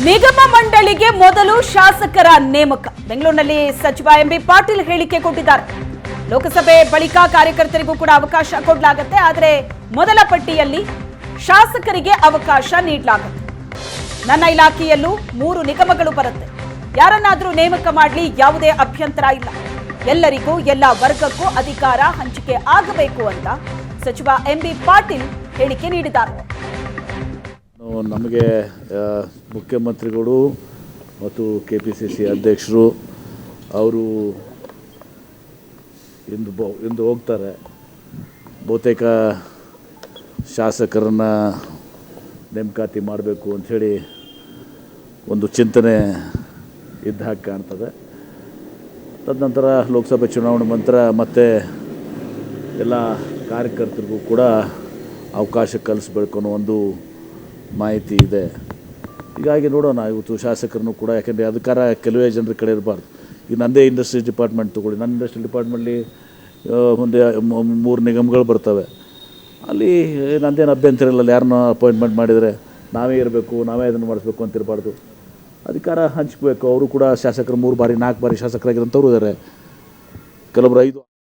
ನಿಗಮ ಮಂಡಳಿಗೆ ಮೊದಲು ಶಾಸಕರ ನೇಮಕ. ಬೆಂಗಳೂರಿನಲ್ಲಿ ಸಚಿವ ಎಂಬಿ ಪಾಟೀಲ್ ಹೇಳಿಕೆ ಕೊಟ್ಟಿದ್ದಾರೆ. ಲೋಕಸಭೆ ಬಳಿಕ ಕಾರ್ಯಕರ್ತರಿಗೂ ಕೂಡ ಅವಕಾಶ ಕೊಡಲಾಗುತ್ತೆ, ಆದರೆ ಮೊದಲ ಪಟ್ಟಿಯಲ್ಲಿ ಶಾಸಕರಿಗೆ ಅವಕಾಶ ನೀಡಲಾಗುತ್ತೆ. ನನ್ನ ಇಲಾಖೆಯಲ್ಲೂ ಮೂರು ನಿಗಮಗಳು ಬರುತ್ತೆ. ಯಾರನ್ನಾದರೂ ನೇಮಕ ಮಾಡಲಿ ಯಾವುದೇ ಅಭ್ಯಂತರ ಇಲ್ಲ. ಎಲ್ಲರಿಗೂ, ಎಲ್ಲ ವರ್ಗಕ್ಕೂ ಅಧಿಕಾರ ಹಂಚಿಕೆ ಆಗಬೇಕು ಅಂತ ಸಚಿವ ಎಂಬಿ ಪಾಟೀಲ್ ಹೇಳಿಕೆ ನೀಡಿದ್ದಾರೆ. ನಮಗೆ ಮುಖ್ಯಮಂತ್ರಿಗಳು ಮತ್ತು ಕೆ ಪಿ ಸಿ ಸಿ ಅಧ್ಯಕ್ಷರು ಅವರು ಇಂದು ಬೋ, ಇಂದು ಹೋಗ್ತಾರೆ. ಬಹುತೇಕ ಶಾಸಕರನ್ನು ನೇಮಕಾತಿ ಮಾಡಬೇಕು ಅಂಥೇಳಿ ಒಂದು ಚಿಂತನೆ ಇದ್ದ ಹಾಗೆ ಕಾಣ್ತದೆ. ತದನಂತರ ಲೋಕಸಭೆ ಚುನಾವಣೆ ನಂತರ ಮತ್ತೆ ಎಲ್ಲ ಕಾರ್ಯಕರ್ತರಿಗೂ ಕೂಡ ಅವಕಾಶ ಕಲಿಸ್ಬೇಕು ಅನ್ನೋ ಒಂದು ಮಾಹಿತಿ ಇದೆ. ಹೀಗಾಗಿ ನೋಡೋಣ, ಇವತ್ತು ಶಾಸಕರನ್ನು ಕೂಡ, ಯಾಕೆಂದರೆ ಅಧಿಕಾರ ಕೆಲವೇ ಜನರ ಕಡೆ ಇರಬಾರ್ದು. ಈಗ ನಂದೇ ಇಂಡಸ್ಟ್ರಿ ಡಿಪಾರ್ಟ್ಮೆಂಟ್ ತೊಗೊಳ್ಳಿ. ನನ್ನ ಇಂಡಸ್ಟ್ರಿ ಡಿಪಾರ್ಟ್ಮೆಂಟ್ಲಿ ಒಂದು ಮೂರು ನಿಗಮಗಳು ಬರ್ತವೆ. ಅಲ್ಲಿ ನಂದೇನು ಅಭ್ಯಂತರ ಇಲ್ಲ ಯಾರನ್ನ ಅಪಾಯಿಂಟ್ಮೆಂಟ್ ಮಾಡಿದರೆ ನಾವೇ ಇರಬೇಕು, ನಾವೇ ಇದನ್ನು ಮಾಡಿಸ್ಬೇಕು ಅಂತ ಇರಬಾರ್ದು. ಅಧಿಕಾರ ಹಂಚ್ಬೇಕು. ಅವರು ಕೂಡ ಶಾಸಕರು ಮೂರು ಬಾರಿ, ನಾಲ್ಕು ಬಾರಿ ಶಾಸಕರಾಗಿರೋಂಥವ್ರು ಇದ್ದಾರೆ ಕೆಲವರು ಐದು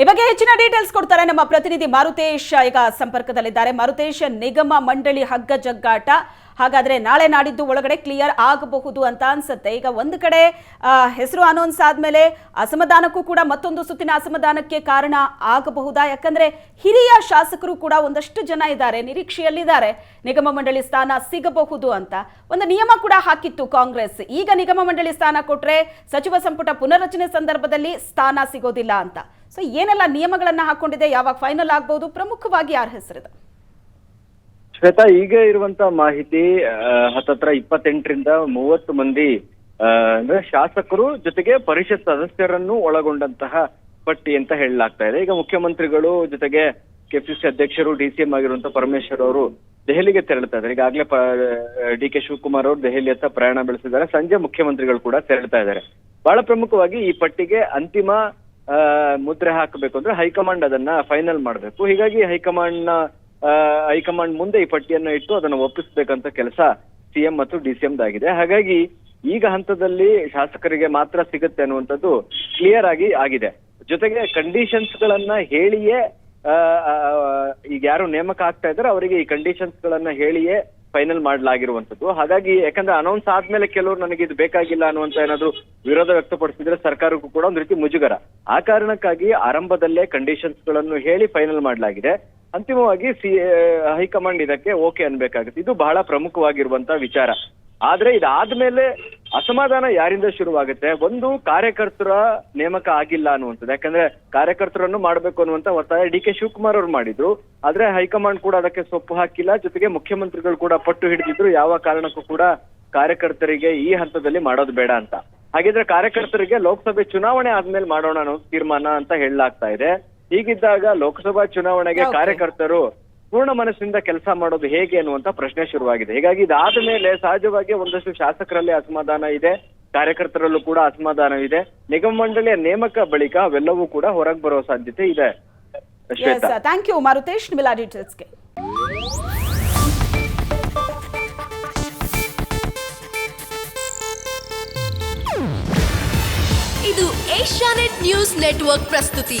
ಈ ಬಗ್ಗೆ ಹೆಚ್ಚಿನ ಡೀಟೇಲ್ಸ್ ಕೊಡ್ತಾರೆ ನಮ್ಮ ಪ್ರತಿನಿಧಿ ಮಾರುತೇಶ್ ಈಗ ಸಂಪರ್ಕದಲ್ಲಿದ್ದಾರೆ. ಮಾರುತೇಶ್ ನಿಗಮ ಮಂಡಳಿ ಹಗ್ಗ ಜಗ್ಗಾಟ. ಹಾಗಾದ್ರೆ ನಾಳೆ ನಾಡಿದ್ದು ಒಳಗಡೆ ಕ್ಲಿಯರ್ ಆಗಬಹುದು ಅಂತ ಅನ್ಸುತ್ತೆ. ಈಗ ಒಂದು ಕಡೆ ಹೆಸರು ಅನೌನ್ಸ್ ಆದ್ಮೇಲೆ ಅಸಮಾಧಾನಕ್ಕೂ ಕೂಡ ಮತ್ತೊಂದು ಸುತ್ತಿನ ಅಸಮಾಧಾನಕ್ಕೆ ಕಾರಣ ಆಗಬಹುದಾ? ಯಾಕಂದ್ರೆ ಹಿರಿಯ ಶಾಸಕರು ಕೂಡ ಒಂದಷ್ಟು ಜನ ಇದ್ದಾರೆ, ನಿರೀಕ್ಷೆಯಲ್ಲಿದ್ದಾರೆ. ನಿಗಮ ಮಂಡಳಿ ಸ್ಥಾನ ಸಿಗಬಹುದು ಅಂತ. ಒಂದು ನಿಯಮ ಕೂಡ ಹಾಕಿತ್ತು ಕಾಂಗ್ರೆಸ್. ಈಗ ನಿಗಮ ಮಂಡಳಿ ಸ್ಥಾನ ಕೊಟ್ರೆ ಸಚಿವ ಸಂಪುಟ ಪುನರ್ರಚನೆ ಸಂದರ್ಭದಲ್ಲಿ ಸ್ಥಾನ ಸಿಗೋದಿಲ್ಲ ಅಂತ. ಸೊ ಏನೆಲ್ಲ ನಿಯಮಗಳನ್ನ ಹಾಕೊಂಡಿದೆ? ಯಾವಾಗ ಫೈನಲ್ ಆಗಬಹುದು ಪ್ರಮುಖವಾಗಿ ಯಾರ ಹೆಸರಿದೆ? ಶ್ವೇತಾ, ಈಗ ಇರುವಂತ ಮಾಹಿತಿ ಹತ್ತತ್ರ ಇಪ್ಪತ್ತೆಂಟರಿಂದ ಮೂವತ್ತು ಮಂದಿ ಅಂದ್ರೆ ಶಾಸಕರು ಜೊತೆಗೆ ಪರಿಷತ್ ಸದಸ್ಯರನ್ನು ಒಳಗೊಂಡಂತಹ ಪಟ್ಟಿ ಅಂತ ಹೇಳಲಾಗ್ತಾ ಇದೆ. ಈಗ ಮುಖ್ಯಮಂತ್ರಿಗಳು ಜೊತೆಗೆ ಕೆಪಿಸಿಸಿ ಅಧ್ಯಕ್ಷರು ಡಿ ಸಿ ಎಂ ಆಗಿರುವಂತ ಪರಮೇಶ್ವರ್ ಅವರು ದೆಹಲಿಗೆ ತೆರಳುತ್ತಾ ಇದ್ದಾರೆ. ಈಗಾಗಲೇ ಡಿ ಕೆ ಶಿವಕುಮಾರ್ ಅವರು ದೆಹಲಿಯತ್ತ ಪ್ರಯಾಣ ಬೆಳೆಸಿದ್ದಾರೆ. ಸಂಜೆ ಮುಖ್ಯಮಂತ್ರಿಗಳು ಕೂಡ ತೆರಳ್ತಾ ಇದ್ದಾರೆ. ಬಹಳ ಪ್ರಮುಖವಾಗಿ ಈ ಪಟ್ಟಿಗೆ ಅಂತಿಮ ಮುದ್ರೆ ಹಾಕಬೇಕು ಅಂದ್ರೆ ಹೈಕಮಾಂಡ್ ಅದನ್ನ ಫೈನಲ್ ಮಾಡಬೇಕು. ಹೀಗಾಗಿ ಹೈಕಮಾಂಡ್ನ ಹೈಕಮಾಂಡ್ ಮುಂದೆ ಈ ಪಟ್ಟಿಯನ್ನು ಇಟ್ಟು ಅದನ್ನ ಒಪ್ಪಿಸಬೇಕಂತ ಕೆಲಸ ಸಿಎಂ ಮತ್ತು ಡಿ ಸಿ ಆಗಿದೆ ಹಾಗಾಗಿ ಈಗ ಹಂತದಲ್ಲಿ ಶಾಸಕರಿಗೆ ಮಾತ್ರ ಸಿಗುತ್ತೆ ಅನ್ನುವಂಥದ್ದು ಕ್ಲಿಯರ್ ಆಗಿ ಆಗಿದೆ. ಜೊತೆಗೆ ಕಂಡೀಷನ್ಸ್ ಗಳನ್ನ ಹೇಳಿಯೇ ಈಗ ಯಾರು ನೇಮಕ ಆಗ್ತಾ ಇದ್ದಾರೆ ಅವರಿಗೆ ಈ ಕಂಡೀಷನ್ಸ್ ಗಳನ್ನ ಹೇಳಿಯೇ ಫೈನಲ್ ಮಾಡಲಾಗಿರುವಂತದ್ದು ಹಾಗಾಗಿ ಯಾಕಂದ್ರೆ ಅನೌನ್ಸ್ ಆದ್ಮೇಲೆ ಕೆಲವರು ನನಗೆ ಇದು ಬೇಕಾಗಿಲ್ಲ ಅನ್ನುವಂತ ಏನಾದ್ರು ವಿರೋಧ ವ್ಯಕ್ತಪಡಿಸಿದ್ರೆ ಸರ್ಕಾರಕ್ಕೂ ಕೂಡ ಒಂದು ರೀತಿ ಮುಜುಗರ. ಆ ಕಾರಣಕ್ಕಾಗಿ ಆರಂಭದಲ್ಲೇ ಕಂಡೀಷನ್ಸ್ಗಳನ್ನು ಹೇಳಿ ಫೈನಲ್ ಮಾಡಲಾಗಿದೆ. ಅಂತಿಮವಾಗಿ ಸಿ, ಹೈಕಮಾಂಡ್ ಇದಕ್ಕೆ ಓಕೆ ಅನ್ಬೇಕಾಗುತ್ತೆ. ಇದು ಬಹಳ ಪ್ರಮುಖವಾಗಿರುವಂತ ವಿಚಾರ. ಆದ್ರೆ ಇದಾದ್ಮೇಲೆ ಅಸಮಾಧಾನ ಯಾರಿಂದ ಶುರುವಾಗುತ್ತೆ? ಒಂದು ಕಾರ್ಯಕರ್ತರ ನೇಮಕ ಆಗಿಲ್ಲ ಅನ್ನುವಂಥದ್ದು. ಯಾಕಂದ್ರೆ ಕಾರ್ಯಕರ್ತರನ್ನು ಮಾಡ್ಬೇಕು ಅನ್ನುವಂತ ಒತ್ತಾಯ ಡಿ ಕೆ ಶಿವಕುಮಾರ್ ಅವರು ಮಾಡಿದ್ರು. ಆದ್ರೆ ಹೈಕಮಾಂಡ್ ಕೂಡ ಅದಕ್ಕೆ ಸೊಪ್ಪು ಹಾಕಿಲ್ಲ. ಜೊತೆಗೆ ಮುಖ್ಯಮಂತ್ರಿಗಳು ಕೂಡ ಪಟ್ಟು ಹಿಡಿದಿದ್ರು. ಯಾವ ಕಾರಣಕ್ಕೂ ಕೂಡ ಕಾರ್ಯಕರ್ತರಿಗೆ ಈ ಹಂತದಲ್ಲಿ ಮಾಡೋದು ಬೇಡ ಅಂತ. ಹಾಗಿದ್ರೆ ಕಾರ್ಯಕರ್ತರಿಗೆ ಲೋಕಸಭೆ ಚುನಾವಣೆ ಆದ್ಮೇಲೆ ಮಾಡೋಣ ಅನ್ನೋ ತೀರ್ಮಾನ ಅಂತ ಹೇಳಲಾಗ್ತಾ ಇದೆ. ಹೀಗಿದ್ದಾಗ ಲೋಕಸಭಾ ಚುನಾವಣೆಗೆ ಕಾರ್ಯಕರ್ತರು ಪೂರ್ಣ ಮನಸ್ಸಿನಿಂದ ಕೆಲಸ ಮಾಡೋದು ಹೇಗೆ ಅನ್ನುವಂತ ಪ್ರಶ್ನೆ ಶುರುವಾಗಿದೆ. ಹೀಗಾಗಿ ಇದಾದ ಮೇಲೆ ಸಹಜವಾಗಿ ಒಂದಷ್ಟು ಶಾಸಕರಲ್ಲಿ ಅಸಮಾಧಾನ ಇದೆ ಕಾರ್ಯಕರ್ತರಲ್ಲೂ ಕೂಡ ಅಸಮಾಧಾನ ಇದೆ. ನಿಗಮ ಮಂಡಳಿಯ ನೇಮಕ ಬಳಿಕ ಅವೆಲ್ಲವೂ ಕೂಡ ಹೊರಗೆ ಬರೋ ಸಾಧ್ಯತೆ ಇದೆ. ಥ್ಯಾಂಕ್ ಯು ಮಾರುತೇಶ್ ನಿಮ್ಮೆಲ್ಲ ಡೀಟೇಲ್ಸ್ಗೆ ಇದು ಏಷ್ಯಾನೆಟ್ ನ್ಯೂಸ್ ನೆಟ್ವರ್ಕ್ ಪ್ರಸ್ತುತಿ.